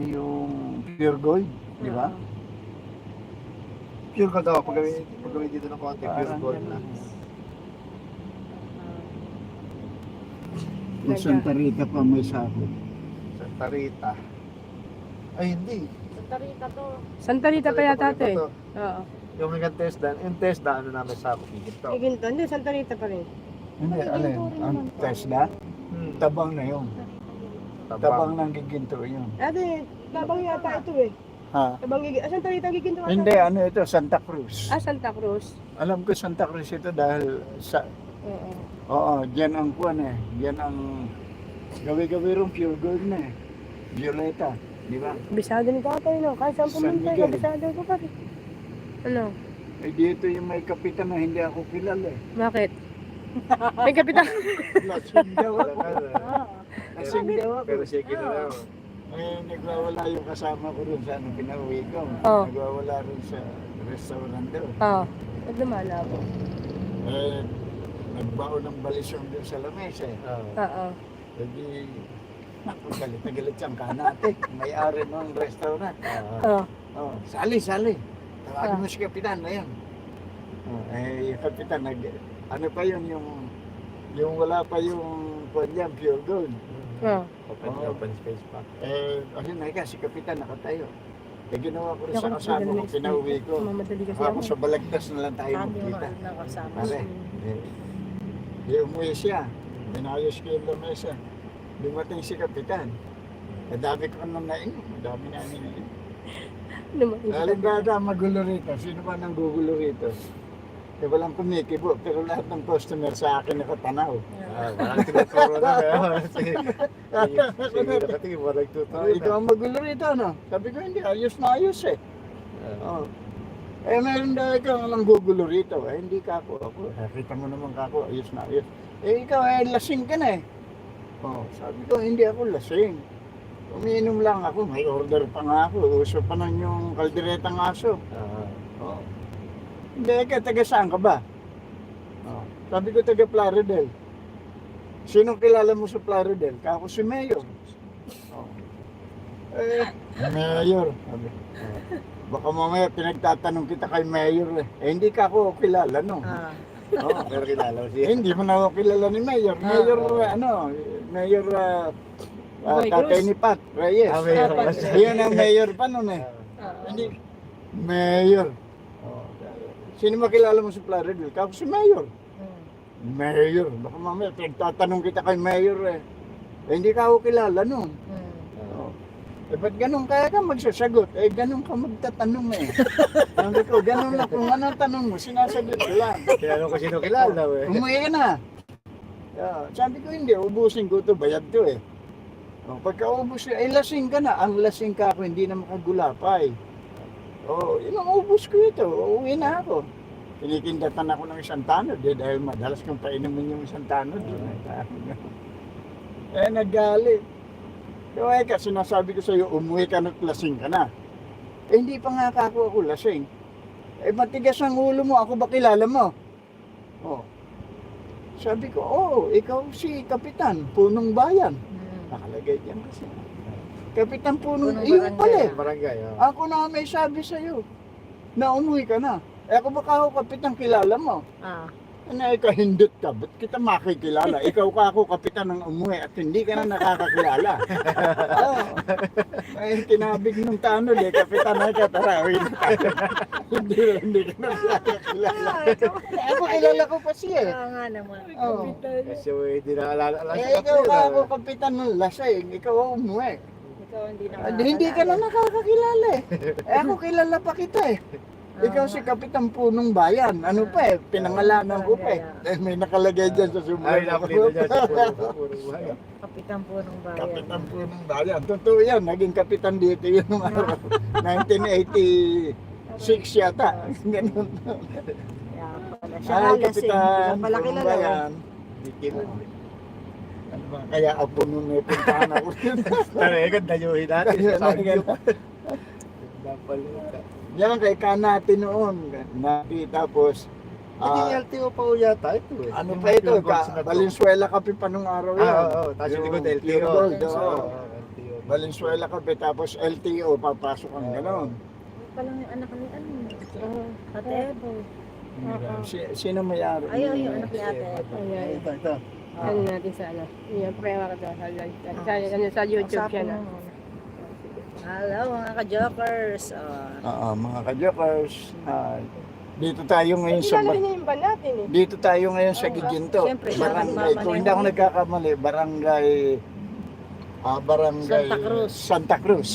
yung pure gold, di ba? Pure gold ako. Pagawin, pagawin dito ng konti, pure Parang gold na. Yung Santa Rita pa may sako. Santa Rita. Ay, hindi. Santa Rita to. Santa Rita pa yata ito eh. Oo. Yung hanggang Tesda, yung Tesda, ano namin sa Ito. Giginto. Hindi, Santa Rita pa rin. Hindi, alin? Ang. Tesla, Hmm. tabang na yun. Tabang. Tabang ng giginto yun. Ate, tabang yata ito eh. Ha? Tabang giginto. Ah, Santa Rita giginto. ata. Hindi, ano ito, Santa Cruz. Ah, Santa Cruz. Alam ko Santa Cruz ito dahil sa, Oo. oo, diyan ang kuwan eh. Diyan ang gawi-gawi rin pure gold na eh. Violeta, di ba? Bisado ni tatay no. Kahit saan San pumunta, Miguel. bisado ko pa rin. Ano? Eh dito yung may kapitan na hindi ako kilala eh. Bakit? May kapitan. Lasing daw ako. Lasing daw ako. Pero sige na lang. Eh, nagwawala yung kasama ko rin sa ano, pinauwi ko. Oo. Nagwawala rin sa restaurant doon. Oo. At lumala po. Eh, nagbaon ng balisyon doon sa lamesa eh. Ah. Oo. Hindi, naku, galit na galit siyang kanate. May-ari ng restaurant. Ah. Oo. Oh, sali, sali. Tawagin mo si Kapitan na yan. Oh, eh, yung Kapitan, nag, ano pa yun, yung, yung wala pa yung kwan niya, pure gold. Oo. Open, Oo. open space pa. Eh, ayun na ka, si Kapitan nakatayo. Eh, ginawa ko rin Hindi sa ako kasama ko, pinauwi ko. Mamadali kasi Ako ako. sa balagtas na lang tayo Sabi mo magkita. nakasama. Pare, eh, di umuwi siya. Binayos ko yung lamesa. Dumating si Kapitan. Madami ko nang nainom. Madami na nainom. Lumating siya. Halimbawa, magulo rito. Sino ba nang gugulo rito? Eh, walang kumikibo. Pero lahat ng customer sa akin nakatanaw. Ah, walang tinuturo na kaya. Sige, sige, sige, nakatingin mo, nagtuturo ikaw ang magulo rito, ano? Sabi ko, hindi. Ayos na ayos eh. Ah. Oh. Eh, meron daw ikaw ang gugulo rito. Eh, hindi ka ako. Ako, nakita mo naman ka ako. Ayos na ayos. Eh, ikaw, eh, lasing ka na eh. Oh, sabi ko, hindi ako lasing. Umiinom lang ako. May order pa nga ako. Uso pa nun yung kalderetang aso. Ah. Oh. Hindi ka, taga saan ka ba? Oh. Sabi ko, taga Plaridel. Sino kilala mo sa Plaridel? Kako si Mayor. Oh. Eh, Mayor. Sabi. Oh. Baka mamaya pinagtatanong kita kay Mayor eh. Eh, hindi ka ako kilala, no? Ah. Oh. Pero kilala Eh, siya. hindi mo na ako kilala ni Mayor. Mayor, uh, ano, Mayor, uh, uh, tatay ni Pat Reyes. Ah, Mayor Ah. Yun ang Mayor pa nun eh. Ah. Hindi. Mayor. Sino makilala mo sa Plaridel? Kako si Mayor. Hmm. Mayor. Baka mamaya pinagtatanong kita kay Mayor eh. eh hindi ka ako kilala nun. Hmm. Oh. Eh ba't ganun kaya ka magsasagot? Eh ganun ka magtatanong eh. Sabi ko, ganun lang. Kung anong tanong mo, sinasagot ko lang. Kilala ko sino kilala eh. Umuwi ka na. Yeah. Sabi ko, hindi. Ubusin ko to Bayad to eh. Oh, pagka ubus ko, eh lasing ka na. Ang lasing ka ako, hindi na makagulapay. Oh, yun ang ubus ko ito. Uuwi na ako. Pinikindatan ako ng isang tanod eh, dahil madalas kong painumin yung isang tanod. Eh, eh nagalit. So, eh, kasi sinasabi ko sa'yo, umuwi ka na lasing ka na. Eh, hindi pa nga ka ako, ako lasing. Eh, matigas ang ulo mo, ako ba kilala mo? Oh. Sabi ko, oo, ikaw si Kapitan, Punong Bayan. Hmm. Nakalagay diyan kasi. Kapitan Punong, Punong iyo Barangay. pala eh. Barangay. ah. Ako na may sabi sa'yo, na umuwi ka na. Eh, ako baka ako Kapitan kilala mo. Ah. Ano, ikaw hindot ka, ba't kita makikilala? Ikaw ka ako kapitan ng umuwi at hindi ka na nakakakilala. oh. Ay, tinabig ng tanod eh, kapitan na ka, tara, uwi na tayo. hindi, hindi ka na nakakakilala. Eh, ako kilala ko pa siya eh. Oo nga naman. Oh. Kasi eh, hindi na alala. Eh, ikaw ka ako kapitan ng lasing, ikaw ang umuwi. Ikaw hindi na Ah, hindi ka na nakakakilala eh. Eh, ako kilala pa kita eh. Ikaw si Kapitan Punong Bayan. Ano pa eh, pinangalanan ko pa eh. Eh, may nakalagay dyan sa Ay, sumay. napalito dyan sa puro. sa puro buhay. Kapitan po ng bayan. Kapitan Punong Bayan. Totoo yan, naging kapitan dito yung araw. 1986 yata. Ganun. Kaya pala siya Ay, nalasing. Kapitan Hindi ka pala Punong kilala. eh. Bayan. Hindi kilo. Kaya apo nung may puntahan ako. Eh, ganda dayuhin natin. Kaya Sa Sagyo. na- Napalito. Yan kay Kanati noon. Nati tapos Naging ah, LTO pa ho yata ito eh. ano pa ito? Ka, ko. Valenzuela kape pa nung araw yan. Ah, oo, oo. Tapos yung likod LTO. gold, Oo. Valenzuela Cafe, tapos LTO, papasok ang gano'n. Palang yung anak ni ano. Oo. Ate Ebo. Sino may-ari? Ayaw yung anak ni Ate Ebo. Ito, ito. Ano natin sa ano. Yung prema ka daw sa live. Sa, ano, sa YouTube siya na. muna. Hello mga ka-jokers. Oh. Oo, mga ka-jokers. ah, dito tayo ngayon sa... Kilala niya yung ban natin eh. Dito tayo ngayon sa Giginto. Siyempre, siya Barangay, nagmamaneho. kung hindi ako nagkakamali, barangay... ah barangay... Santa Cruz. Santa Cruz.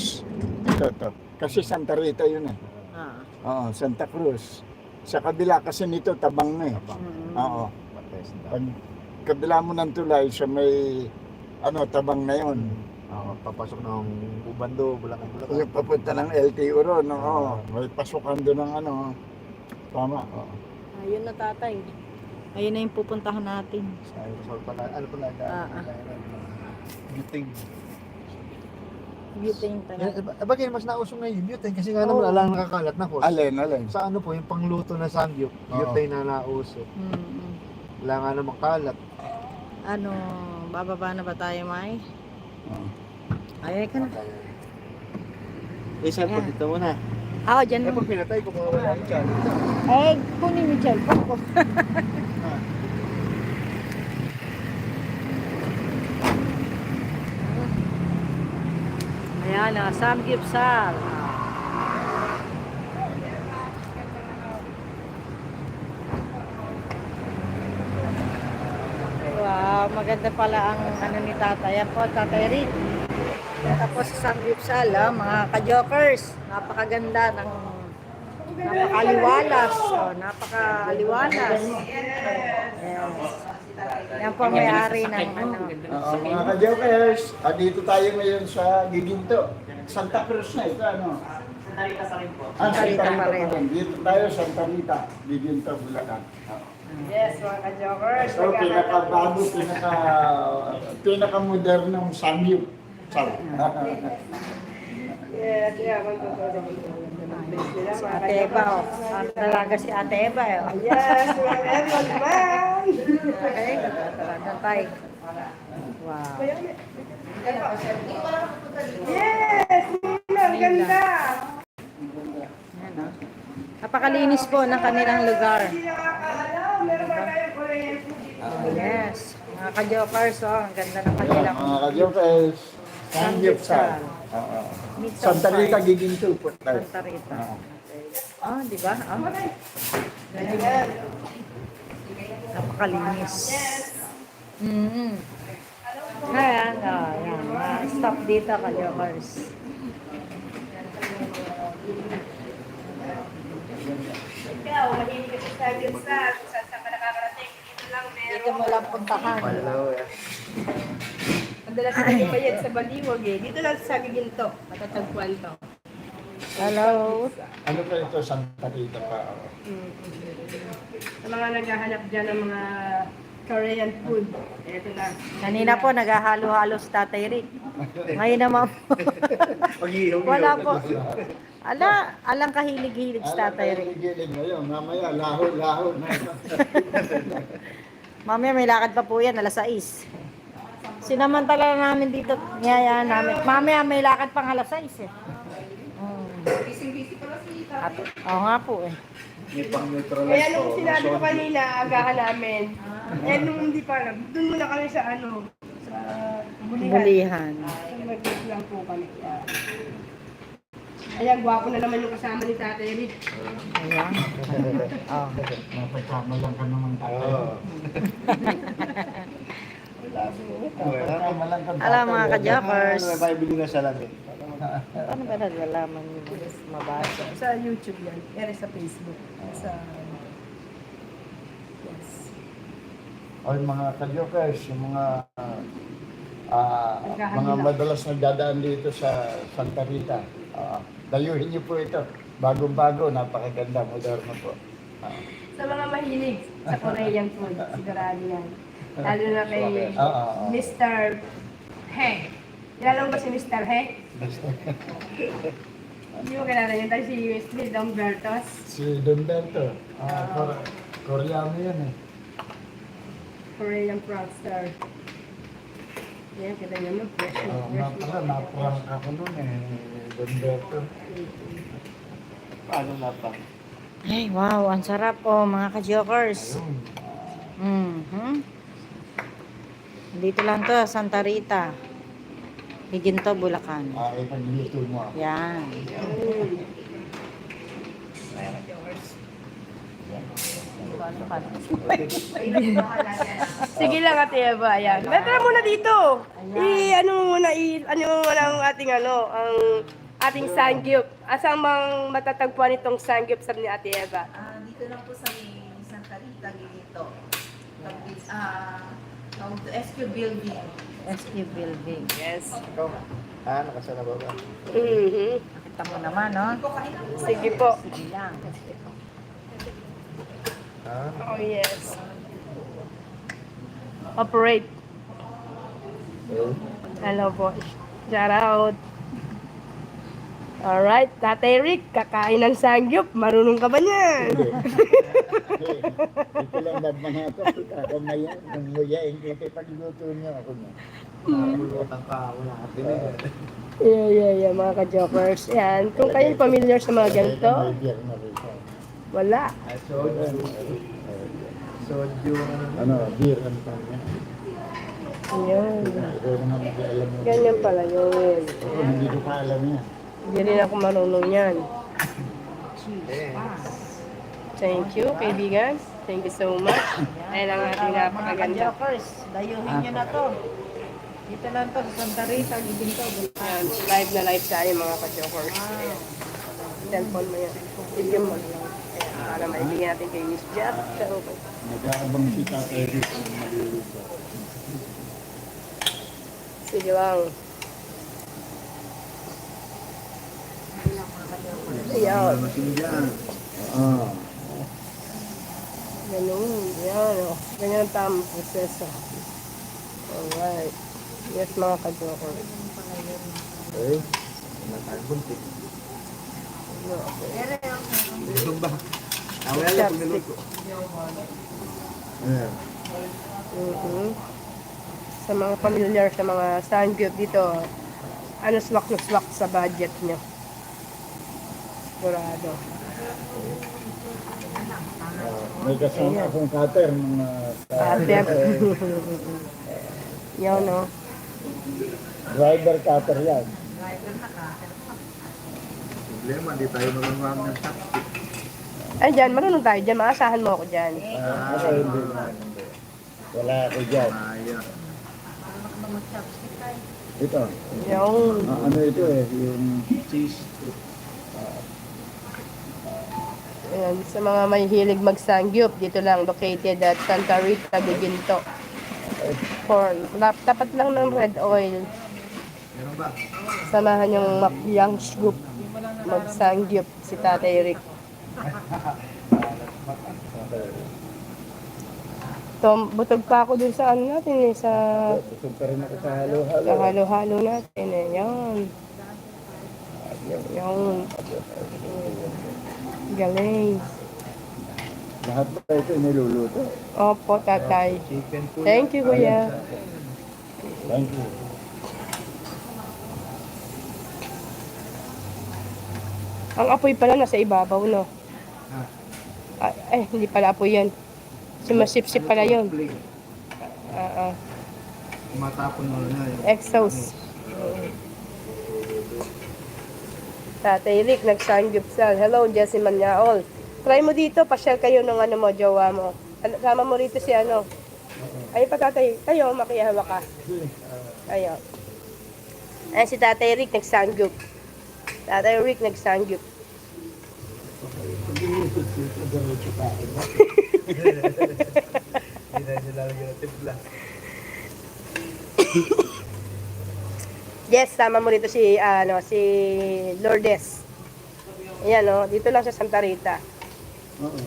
Ito, to. Kasi Santa Rita yun eh. Ah. Oo, Santa Cruz. Sa kabila kasi nito, tabang na eh. Mm. Oo. Pag kabila mo ng tulay, sa may... Ano, tabang na yun. Oo, papasok ng Ubando, Bulacan, Bulacan. Yung papunta ng LTO ron, oo. May pasukan doon ng ano. Tama. oo. Ayun na tatay. Ayun na yung pupuntahan natin. Sa Rizal pala, ano pala? Ah, ah. Buting. Butane Eh, talaga. eh, Bagay, mas nausong ngayon yung butane kasi nga naman alang nakakalat na ko. Alin, alin. Sa ano po, yung pangluto na samgyup, Oo. butane na nauso. Mm-mm. Wala nga namang kalat. Ano, bababa na ba tayo, May? Oo. Ayun ka na. Eh, saan po dito muna? Ako, dyan Eh, mo. pag pinatay, kung mawala yung dyan. Eh, kunin mo dyan. Pako. Ayan na, Samgyupsal. Wow, maganda pala ang ano ni tatay. Yan po, tatay Rick. Tapos sa Samgyupsal, ah, mga ka-jokers. Napakaganda ng napakaliwalas. Oh, napakaliwalas. Yes. Yan po ang may-ari ng ano. Oo, mga ka-jokers, dito tayo ngayon sa Giginto. Santa Cruz na ito, ano? Santa Rita pa rin po. Ah, Santa Rita pa rin. Dito tayo, Santa Rita, Giginto, Bulacan. Oo. Yes, mga ka-jokers. So, pinakabago, pinaka, pinaka-modernong samyup. Sal. Si Ate Eva, oh. Ang talaga si Ate Eva, eh. oh. Yes, wherever man. Okay, talaga tayo. Wow. Yes, ang ganda. Oh. Napakalinis po ng kanilang lugar. Yes. Mga ka-jokers, oh. Ang ganda ng kanilang Mga ka-jokers, samyup sal. Oo. Santa Rita. Giginto po tayo. Santa Rita. Oh, di ba? Oh. Napakalinis. Mm-hmm. Ayan, oh, yan. Ah, stop dito, ka-jokers. Ikaw, mahilig ka sa sa lang Dito meron. mo lang puntahan. Hello. Madalas na nagbayad sa Baliwag eh. Dito lang sa Giginto. Matatagpuan to. Hello. Ano pa ito, Santa Rita pa? Sa mga naghahanap dyan ng mga Korean food. Ito na. Kanina po, naghahalo-halo si Tatay Rick. Ngayon naman po. Wala po. Ala, alang kahilig-hilig si Tatay Rick. Gilig ngayon, mamaya, laho-laho na. Mamaya may lakad pa po yan, alas 6. Sinamantala na namin dito, niyayaan namin. Mamaya may lakad pang alas 6 eh. Mm. At, oo nga po eh. May pang-neutralize Kaya po. nung sinabi ko kanina, agahan namin. Eh nung hindi pa alam, doon muna kami sa ano, sa bulihan. Bulihan. So lang po kami. Ayan, gwapo na naman yung kasama ni Tatay Rick. Ayan. Oh. Napagkama lang ka naman lang ka Alam mga ka-jokers. Ano, may na siya lang eh. Paano ba nalalaman nyo mabasa? Sa YouTube yan. Ere sa Facebook. Sa... Yes. O yung mga ka-jokers, yung mga ah, Naghahanap. mga madalas nagdadaan dito sa Santa Rita. Ah, dayuhin niyo po ito. Bagong-bago, napakaganda, moderno po. Ah, Sa mga mahilig sa Korean food, sigurado yan. Lalo na kay ah, ah, ah. Mr. He. Kilala mo ba si Mr. He? Hindi mo kilala yun. Si Smith Umbertos. Si Dumberto, ah, Kor- Koreano yan eh. Korean fraudster. Yan, kita niyo naman, fresh na Oh, fresh. nga pala, naprank ako nun eh. Gumberto. Paano naprank? Ay, wow, ang sarap oh, mga ka-jokers. Mhm. Dito lang to, Santa Rita. Higinto, Bulacan. Ay, pagluto mo. Yan. Sige lang ate Eva, ayan. Tara muna dito. I, ano mo muna, i, ano mo muna ang ating ano, ang ating sangyup. Asang mang matatagpuan itong sangyup sa ni ate Eva? Ah, dito lang po sa may Santa Rita. Tapos, ah, tawag to SQ Building. SQ Building. Yes. Ikaw, ah, nakasana ba ba? Mhm. Nakita mo naman, no? Sige po. Sige lang. Ha? Oh yes. Operate. Eh? Hello po. Shout out. Alright, Tatay Rick, kakain ng sangyup. Marunong ka ba niyan? Hindi. Ito lang nagmana ako. Ako na yan. Nung muyain ko, pagluto niyo ako na. Nakakulutan ka, wala ka tinigil. Yeah, yeah, yeah, mga ka-jokers. Yan. Kung kayo familiar sa mga ganito, wala. Soju. Ano, beer ang tanya. Yun. Ikaw naman mag-alam mo. Ganyan pala yun. Hindi ko pa alam yan. Hindi rin ako marunong yan. Thank you, kaibigan. Thank you so much. Ayan ang ating Mga napakaganda. ka-jokers, dayuhin nyo na to. Dito lang to, sa Santa Rita, Bulacan. Ayan, live na live tayo mga ka-jokers. Ayan. Cellphone mo yan. Bigyan mo lang. Para maibigyan natin kay Miss. So, Nag-aabang si Tatay Rick ng maluluto. Sige lang. Ayan. Ah. Ganun. Yan. Oh. Ganyan tamang proseso. Alright. Yes, mga ka-joker. Eh? Nakagbuntik. Ito ba? Awala Chopstick. niluto. Eh. Mhm. Sa mga familiar sa mga sangyup dito, ano swak na swak sa budget nyo. Sigurado. Ah, may kasama akong cutter mga Cutter. Yan, no? driver cutter yan. Problema, di tayo marunong ng chopstick. Ay, dyan, marunong tayo dyan. Maasahan mo ako dyan. Ah, ako hindi na. hindi. Wala ako dyan. Ito. Yung, Ah, ano ito eh, yung cheese. Ayan, sa mga may hilig magsangyup, dito lang located at Santa Rita de Ginto. Corn. Tapat lang ng red oil. Samahan yung Young Group magsangyup si Tatay Rick. Tom, butog pa ako dun sa ano natin eh, sa Busog pa rin ako sa halo-halo. sa halo-halo natin eh. Yan. Yan. Galing. Lahat ba ito niluluto? Opo, tatay. Thank you, kuya. Thank you. Ang apoy pala nasa ibabaw, no? Ah, eh, hindi pala apoy yan. Sumasipsip pala yun. Ah, ah. Matapon mo na yun. Exhaust. Tatay Rick, nag-sangyupsal. Hello, Jessie Manyaol. Try mo dito, pasyal kayo ng ano mo, jowa mo. Ano, Sama mo rito si ano. Ayun pa tatay, tayo, makihawa ka. Ayun. Ayan si Tatay Rick, nag-sangyup. Tatay Rick, nag-sangyup. Hindi na nilalagyan ng timpla. Yes, sama mo rito si, ano, si Lourdes. Ayan, no? Dito lang sa Santa Rita. Oo.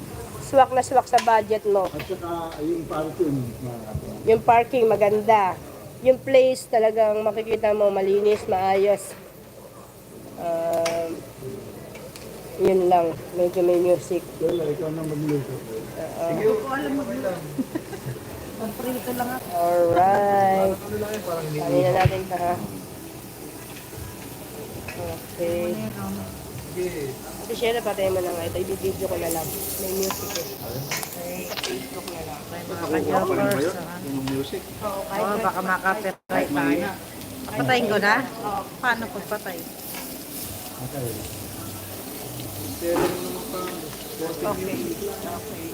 Swak na swak sa budget mo. At saka yung parking. mga- Yung parking maganda. Yung place talagang makikita mo malinis, maayos. Um, yun lang. Medyo may music. Wala, ikaw na magluto. Magprito lang ako. Alright. Kanin na natin ito ha. Okay. Ate Sheila, patay mo na nga ito. Ibibidyo ko na lang. May music eh. Facebook na lang. Kajokers. Yung music. Oo, kahit Oh, baka makapirate tayo. Patayin ko na? Paano pagpatay? Okay. Okay. Okay.